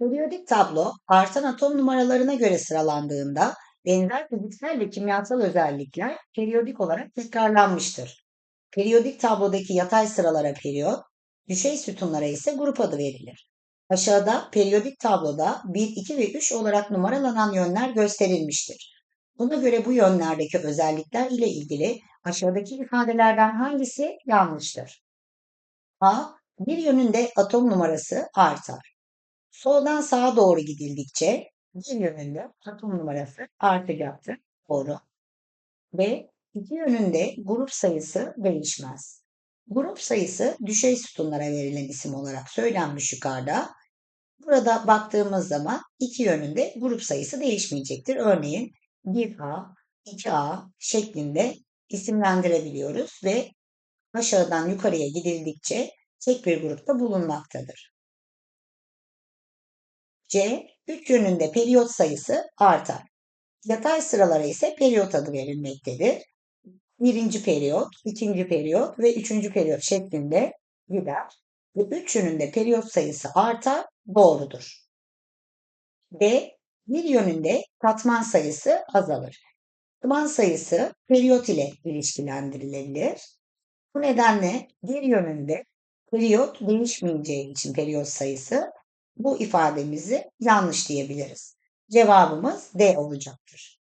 Periyodik tablo artan atom numaralarına göre sıralandığında benzer fiziksel ve kimyasal özellikler periyodik olarak tekrarlanmıştır. Periyodik tablodaki yatay sıralara periyot, düşey sütunlara ise grup adı verilir. Aşağıda periyodik tabloda 1, 2 ve 3 olarak numaralanan yönler gösterilmiştir. Buna göre bu yönlerdeki özellikler ile ilgili aşağıdaki ifadelerden hangisi yanlıştır? A. Bir yönünde atom numarası artar. Soldan sağa doğru gidildikçe bir yönünde atom numarası artacaktır. Doğru. B. İki yönünde grup sayısı değişmez. Grup sayısı düşey sütunlara verilen isim olarak söylenmiş yukarıda. Burada baktığımız zaman iki yönünde grup sayısı değişmeyecektir. Örneğin 1A, 2A şeklinde isimlendirebiliyoruz ve aşağıdan yukarıya gidildikçe tek bir grupta bulunmaktadır. C. Üç yönünde periyot sayısı artar. Yatay sıralara ise periyot adı verilmektedir. Birinci periyot, ikinci periyot ve üçüncü periyot şeklinde gider. Ve üç yönünde periyot sayısı artar, doğrudur. D. Bir yönünde katman sayısı azalır. Katman sayısı periyot ile ilişkilendirilebilir. Bu nedenle bir yönünde periyot değişmeyeceği için periyot sayısı bu ifademizi yanlış diyebiliriz. Cevabımız D olacaktır.